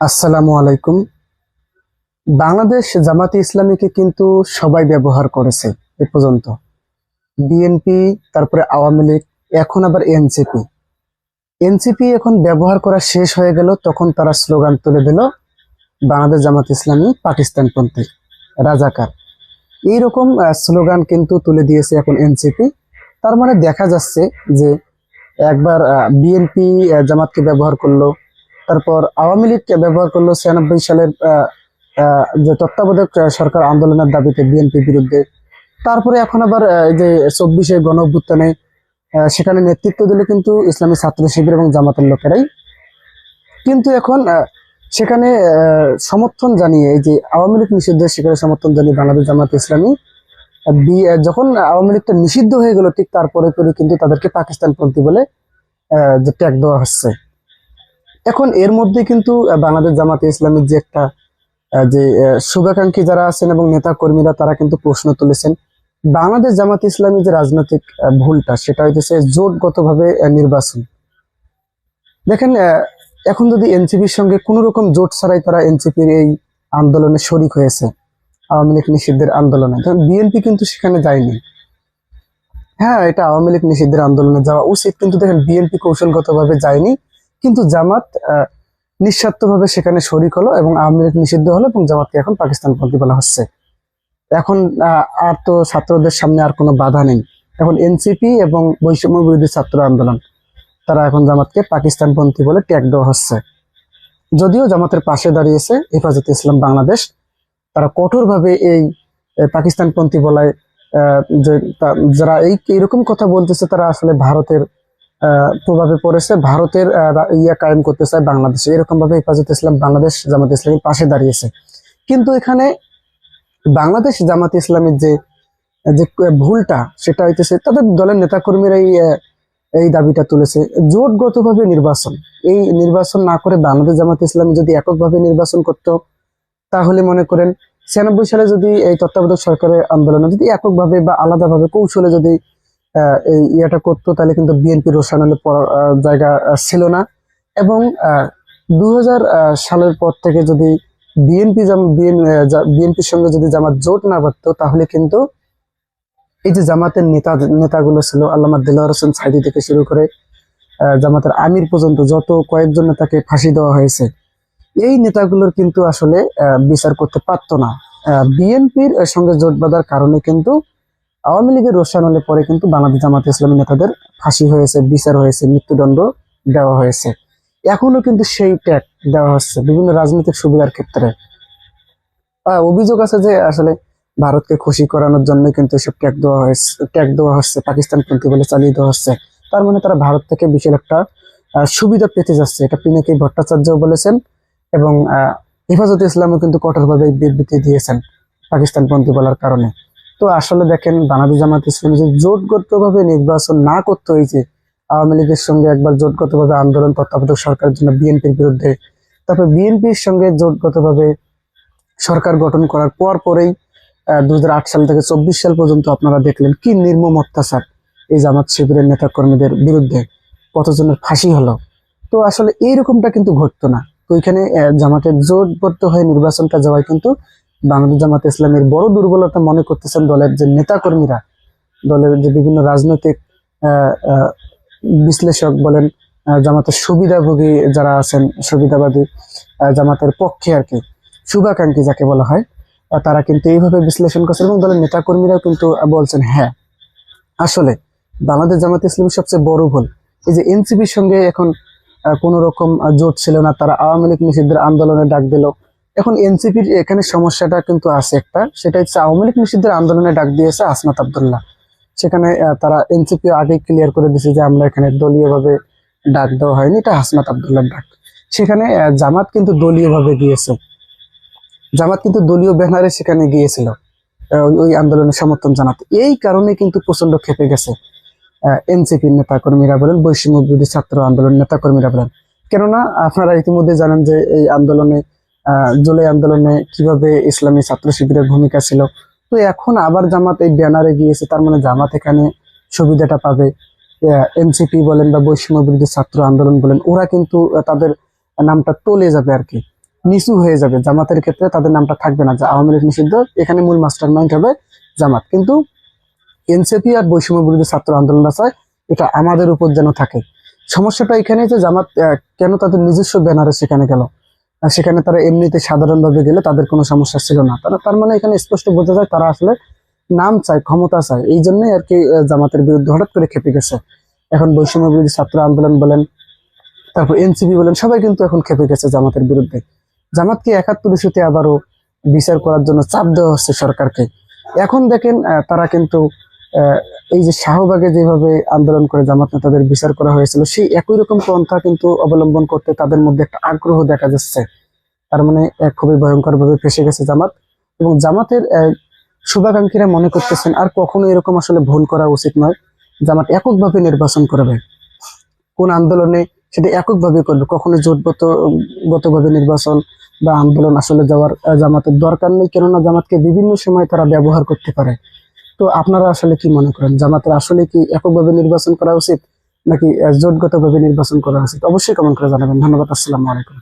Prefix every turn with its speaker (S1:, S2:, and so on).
S1: আসসালামু আলাইকুম। বাংলাদেশ জামাতে ইসলামীকে কিন্তু সবাই ব্যবহার করেছে এ পর্যন্ত। বিএনপি তারপরে আওয়ামী লীগ, এখন আবার এনসিপি এনসিপি এখন ব্যবহার করা শেষ হয়ে গেল, তখন তারা স্লোগান তুলে দিল, বাংলাদেশ জামাত ইসলামী পাকিস্তানপন্থী, রাজাকার। এইরকম স্লোগান কিন্তু তুলে দিয়েছে এখন এনসিপি তার মানে দেখা যাচ্ছে যে একবার বিএনপি জামাতকে ব্যবহার করল তারপর আওয়ামী লীগকে ব্যবহার করল ছিয়ানব্বই সালের যে তত্ত্বাবধায়ক সরকার আন্দোলনের দাবিতে বিএনপি বিরুদ্ধে। তারপরে এখন আবার যে চব্বিশে গণ অভ্যুত্থানে সেখানে নেতৃত্ব দিল কিন্তু ইসলামী ছাত্র শিবির এবং জামাতের লোকেরাই। কিন্তু এখন সেখানে সমর্থন জানিয়ে, এই যে আওয়ামী লীগ নিষিদ্ধের সেখানে সমর্থন জানিয়ে বাংলাদেশ জামাত ইসলামী যখন আওয়ামী লীগটা নিষিদ্ধ হয়ে গেল, ঠিক তারপরে পরে কিন্তু তাদেরকে পাকিস্তানপন্থী বলে যে ট্যাগ দেওয়া হচ্ছে। এখন এর মধ্যে কিন্তু বাংলাদেশ জামাতে ইসলামের যে একটা যে শুভাকাঙ্ক্ষী যারা আছেন এবং নেতা কর্মীরা, তারা কিন্তু প্রশ্ন তুলেছেন। বাংলাদেশ জামাতে ইসলামী যে রাজনৈতিক ভুলটা, সেটা হইতেছে জোটগতভাবে নির্বাচন। দেখেন এখন যদি এনসিপির সঙ্গে কোনো রকম জোট ছাড়াই তারা এনসিপির এই আন্দোলনে শরিক হয়েছে, আওয়ামী লীগ নিষিদ্ধের আন্দোলনে বিএনপি কিন্তু সেখানে যায়নি। হ্যাঁ এটা আওয়ামী লীগ নিষিদ্ধের আন্দোলনে যাওয়া উচিত, কিন্তু দেখেন বিএনপি কৌশলগতভাবে যায়নি। কিন্তু জামাত নিঃস্বার্থভাবে সেখানে শরিক হলো এবং আওয়ামী লীগ নিষিদ্ধ হলো এবং জামাতকে এখন পাকিস্তানপন্থী বলা হচ্ছে। এখন আর তো ছাত্রদের সামনে আর কোনো বাধা নেই। এখন এনসিপি এবং বৈষম্য বিরোধী ছাত্র আন্দোলন, তারা এখন জামাতকে পাকিস্তানপন্থী বলে ট্যাগ দেওয়া হচ্ছে। যদিও জামাতের পাশে দাঁড়িয়েছে হেফাজতে ইসলাম বাংলাদেশ, তারা কঠোরভাবে এই পাকিস্তানপন্থী বলায় যারা এই এরকম কথা বলতেছে, তারা আসলে ভারতের প্রভাবে পড়েছে। ভারতের ইয়া কায়েম করতে চায় বাংলাদেশে। এরকম ভাবে হেফাজত ইসলাম বাংলাদেশ জামাত ইসলামের পাশে দাঁড়িয়েছে। কিন্তু এখানে বাংলাদেশ জামাত ইসলামের যে যে ভুলটা সেটা হইতেছে তাদের দলের নেতাকর্মীরাই আহ, এই দাবিটা তুলেছে। জোটগতভাবে নির্বাচন। এই নির্বাচন না করে বাংলাদেশ জামাত ইসলাম যদি এককভাবে নির্বাচন করত তাহলে মনে করেন ছিয়ানব্বই সালে যদি এই তত্ত্বাবধায়ক সরকারের আন্দোলনে যদি এককভাবে বা আলাদাভাবে কৌশলে যদি এই ইয়েটা করতো তাহলে কিন্তু বিএনপি রোশানলে জায়গা আহ, ছিল না। এবং দু হাজার সালের পর থেকে যদি বিএনপি বিএনপির সঙ্গে যদি জামাত জোট না বাঁধতো তাহলে কিন্তু এই যে জামাতের নেতা নেতাগুলো ছিল আল্লামা দিলওয়ার হোসেন সাইদি থেকে শুরু করে জামাতের আমির পর্যন্ত যত কয়েকজন নেতাকে ফাঁসি দেওয়া হয়েছে এই নেতাগুলোর কিন্তু আসলে বিচার করতে পারতো না। বিএনপির সঙ্গে জোট বাঁধার কারণে কিন্তু আওয়ামী লীগের হলে পরে কিন্তু বাংলাদেশ জামাত ইসলামী নেতাদের ফাঁসি হয়েছে বিচার হয়েছে মৃত্যুদণ্ড দেওয়া হয়েছে। এখনও কিন্তু সেই ট্যাগ দেওয়া হচ্ছে বিভিন্ন রাজনৈতিক সুবিধার ক্ষেত্রে। অভিযোগ আছে যে আসলে ভারতকে খুশি করানোর জন্য কিন্তু এসব ট্যাগ দেওয়া হয়েছে ট্যাগ দেওয়া হচ্ছে পাকিস্তানপন্থী বলে চালিয়ে দেওয়া হচ্ছে। তার মানে তারা ভারত থেকে বিশাল একটা সুবিধা পেতে যাচ্ছে। এটা পিনাকি ভট্টাচার্য বলেছেন এবং আহ, হেফাজতে ইসলামও কিন্তু কঠোরভাবে বিবৃতি দিয়েছেন পাকিস্তান পাকিস্তানপন্থী বলার কারণে। তো আসলে দেখেন বাংলাদেশ জামাত ইসলাম যে জোটগতভাবে নির্বাচন না করতে হয়েছে, আওয়ামী লীগের সঙ্গে একবার জোটগতভাবে আন্দোলন তত্ত্বাবধায়ক সরকারের জন্য বিএনপির বিরুদ্ধে, তারপর বিএনপির সঙ্গে জোটগতভাবে সরকার গঠন করার পর পরেই দু হাজার আট সাল থেকে চব্বিশ সাল পর্যন্ত আপনারা দেখলেন কি নির্মম অত্যাচার এই জামাত শিবিরের নেতা কর্মীদের বিরুদ্ধে, কতজনের ফাঁসি হলো। তো আসলে এইরকমটা কিন্তু ঘটতো না। তো এখানে জামাতের জোটবদ্ধ হয়ে নির্বাচনটা যাওয়ায় কিন্তু বাংলাদেশ জামাত ইসলামের বড় দুর্বলতা মনে করতেছেন দলের যে নেতা কর্মীরা দলের যে বিভিন্ন রাজনৈতিক বিশ্লেষক বলেন জামাতের সুবিধাভোগী যারা আছেন, সুবিধাবাদী জামাতের পক্ষে আর কি, শুভাকাঙ্ক্ষী যাকে বলা হয় তারা কিন্তু এইভাবে বিশ্লেষণ করছেন এবং দলের নেতাকর্মীরাও কিন্তু বলছেন হ্যাঁ আসলে বাংলাদেশ জামাত ইসলামের সবচেয়ে বড় ভুল। এই যে এনসিপির সঙ্গে এখন কোনো রকম জোট ছিল না, তারা আওয়ামী লীগ নিষিদ্ধের আন্দোলনে ডাক দিল এখন এনসিপির এখানে সমস্যাটা কিন্তু আছে একটা, সেটা হচ্ছে আওয়ামী লীগ নিষিদ্ধের আন্দোলনে ডাক দিয়েছে আসনাত আবদুল্লাহ। সেখানে তারা এনসিপি আগে ক্লিয়ার করে দিয়েছে যে আমরা এখানে দলীয়ভাবে ডাক দেওয়া হয়নি, এটা হাসনাত আবদুল্লাহ ডাক। সেখানে জামাত কিন্তু দলীয়ভাবে গিয়েছে। জামাত কিন্তু দলীয় ব্যানারে সেখানে গিয়েছিল ওই- আন্দোলনের সমর্থন জানাতে। এই কারণে কিন্তু প্রচণ্ড খেপে গেছে এনসিপির নেতাকর্মীরা বলেন বৈষম্য বিরোধী ছাত্র আন্দোলন নেতাকর্মীরা বলেন। কেননা, আপনারা ইতিমধ্যে জানেন যে এই আন্দোলনে জুলাই আন্দোলনে কীভাবে ইসলামী ছাত্র শিবিরের ভূমিকা ছিল। তো এখন আবার জামাত এই ব্যানারে গিয়েছে, তার মানে জামাত এখানে সুবিধাটা পাবে। এনসিপি বলেন বা বৈষম্য বিরোধী ছাত্র আন্দোলন বলেন, ওরা কিন্তু তাদের নামটা টলে যাবে আর কি। নিচু হয়ে যাবে। জামাতের ক্ষেত্রে তাদের নামটা থাকবে না। যে আওয়ামী লীগ নিষিদ্ধ, এখানে মূল মাস্টার মাইন্ড হবে জামাত। কিন্তু এনসিপি আর বৈষম্য বিরোধী ছাত্র আন্দোলন আছে, এটা আমাদের উপর যেন থাকে। সমস্যাটা এখানে যে জামাত কেন তাদের নিজস্ব ব্যানারে সেখানে গেল? সেখানে তারা এমনিতে সাধারণভাবে গেলে তাদের কোনো সমস্যা ছিল না। তারা তার মানে এখানে স্পষ্ট বোঝা যায় তারা আসলে নাম চায়, ক্ষমতা চায়। এই জন্যই আর কি জামাতের বিরুদ্ধে হঠাৎ করে খেপে গেছে। এখন বৈষম্য বিরোধী ছাত্র আন্দোলন বলেন, তারপর এনসিপি বলেন, সবাই কিন্তু এখন খেপে গেছে জামাতের বিরুদ্ধে। জামাতকে একাত্তর ইস্যুতে আবারও বিচার করার জন্য চাপ দেওয়া হচ্ছে সরকারকে। এখন দেখেন তারা কিন্তু এই যে শাহবাগে যেভাবে আন্দোলন করে জামাত নেতাদের বিচার করা হয়েছিল, সেই একই রকম পন্থা কিন্তু অবলম্বন করতে তাদের মধ্যে একটা আগ্রহ দেখা যাচ্ছে। তার মানে খুবই ভয়ঙ্কর ভাবে ফেসে গেছে জামাত। এবং জামাতের শুভাকাঙ্ক্ষীরা মনে করতেছেন আর কখনো এরকম আসলে ভুল করা উচিত নয়। জামাত এককভাবে নির্বাচন করবে। কোন আন্দোলনে সেটা এককভাবে করবে। কখনো জোটগত গতভাবে নির্বাচন বা আন্দোলন আসলে যাওয়ার জামাতের দরকার নেই। কেননা জামাতকে বিভিন্ন সময় তারা ব্যবহার করতে পারে। তো আপনারা আসলে কি মনে করেন? জামাতের আসলে কি এককভাবে নির্বাচন করা উচিত নাকি জোটগতভাবে নির্বাচন করা উচিত? অবশ্যই কমেন্ট করে জানাবেন। ধন্যবাদ, আসসালামু আলাইকুম।